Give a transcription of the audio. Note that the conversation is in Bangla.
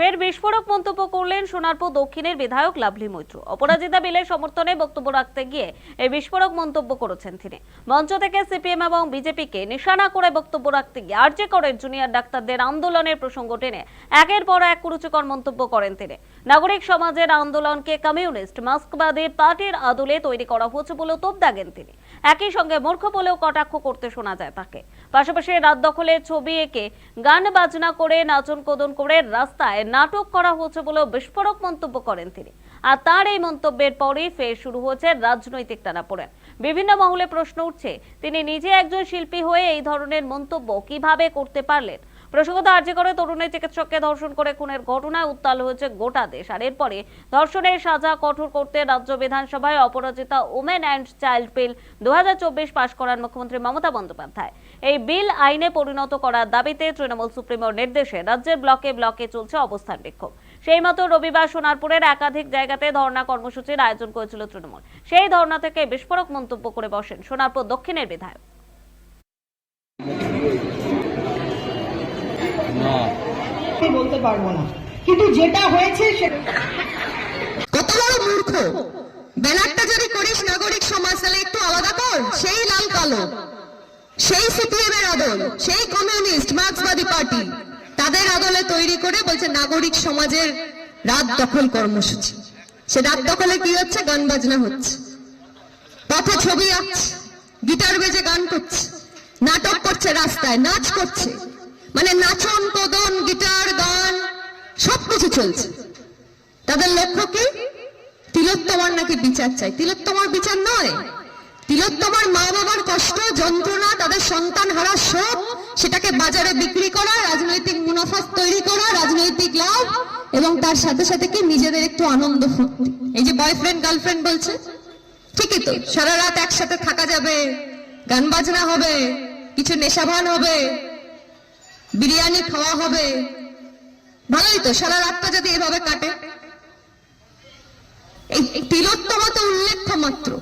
ফের বিস্ফোরক মন্তব্য করলেন সোনারপুর দক্ষিণের বিধায়ক লাভলি মৈত্র। অপরাজিতা বিলের সমর্থনে বক্তব্য রাখতে গিয়ে এই বিস্ফোরক মন্তব্য করেছেন তিনি। মঞ্চ থেকে সিপিএম এবং বিজেপিকে নিশানা করে বক্তব্য রাখতে গিয়ে আরজে করের জুনিয়র ডাক্তারদের আন্দোলনের প্রসঙ্গ টেনে একের পর এক কুরুচিকর মন্তব্য করেন তিনি। নাগরিক সমাজের আন্দোলনকে কমিউনিস্ট, মাস্কবাদী পার্টির আদলে তৈরি করা হচ্ছে বলেও তোপ দাগেন তিনি। একই সঙ্গে মূর্খ বলেও কটাক্ষ করতে শোনা যায় তাকে। পাশাপাশি রাত দখলের ছবি এঁকে গান বাজনা করে নাচন কোদন করে রাস্তায় নাটক করা হচ্ছে বলেও বিস্ফোরক মন্তব্য করেন তিনি। আর তার এই মন্তব্যের পরেই ফের শুরু হয়েছে রাজনৈতিক টানাপোড়েন। বিভিন্ন মহলে প্রশ্ন উঠছে, তিনি নিজে একজন শিল্পী হয়ে এই ধরনের মন্তব্য কীভাবে করতে পারলেন? প্রসঙ্গত, আর্জি করে তরুণের চিকিৎসককে ধর্ষণ করে খুনের ঘটনায় উত্তাল হয়েছে গোটা দেশ। আর এরপরে ধর্ষণের সাজা কঠোর করতে রাজ্য বিধানসভায় Aparajita women and child bill দুহাজার চব্বিশ পাশ করান মুখ্যমন্ত্রী মমতা বন্দ্যোপাধ্যায়। এই বিল আইনে পরিণত করার দাবিতে তৃণমূল সুপ্রিমোর নির্দেশে রাজ্যের ব্লকে ব্লকে চলছে অবস্থান বিক্ষোভ। সেই মতো রবিবার সোনারপুরের একাধিক জায়গাতে ধর্ণা কর্মসূচির আয়োজন করেছিল তৃণমূল। সেই ধর্ণা থেকে বিস্ফোরক মন্তব্য করে বসেন সোনারপুর দক্ষিণের বিধায়ক। না। আমি বলতে পারব না। কিন্তু যেটা হয়েছে সেটা কত বড় মূর্খ। ব্যানারটা যদি করিস নাগরিক সমাজ তাহলে একটু আলাদা কর। সেই লাল কালো সেই সিপিএম এর আদল সেই কমিউনিস্ট মার্ক্সবাদী পার্টি। তাদের আদলে তৈরি করে বলছে নাগরিক সমাজের রাত দখল কর্মসূচি। সে রাত দখলে কি হচ্ছে? গান বাজনা হচ্ছে। পথে ছবি আঁকছে গিটার বেজে গান করছে নাটক করছে রাস্তায় নাচ করছে। মানে নাচন, কদন, গিটার, গান, সবকিছু চলছে। তাদের লক্ষ্য কি? তিলোত্তমার নাকি বিচার চাই। তিলোত্তমার বিচার নয়। তিলোত্তমার মা বাবার কষ্ট, যন্ত্রণা, তাদের সন্তান হারা শোক, সেটাকে বাজারে বিক্রি করা, রাজনৈতিক মুনাফা তৈরি করা, রাজনৈতিক লাভ, এবং তার সাথে সাথে কি নিজেদের একটু আনন্দ এই যে বয়ফ্রেন্ড গার্লফ্রেন্ড বলছে, ঠিকই তো, সারা রাত একসাথে থাকা যাবে, গান বাজনা হবে, কিছু নেশাভান হবে বিরিয়ানি খাওয়া হবে। ভালোই তো, সারা রাতটা যদি এভাবে কাটে। এই তিলোত্তমা তো উল্লেখ্য মাত্র।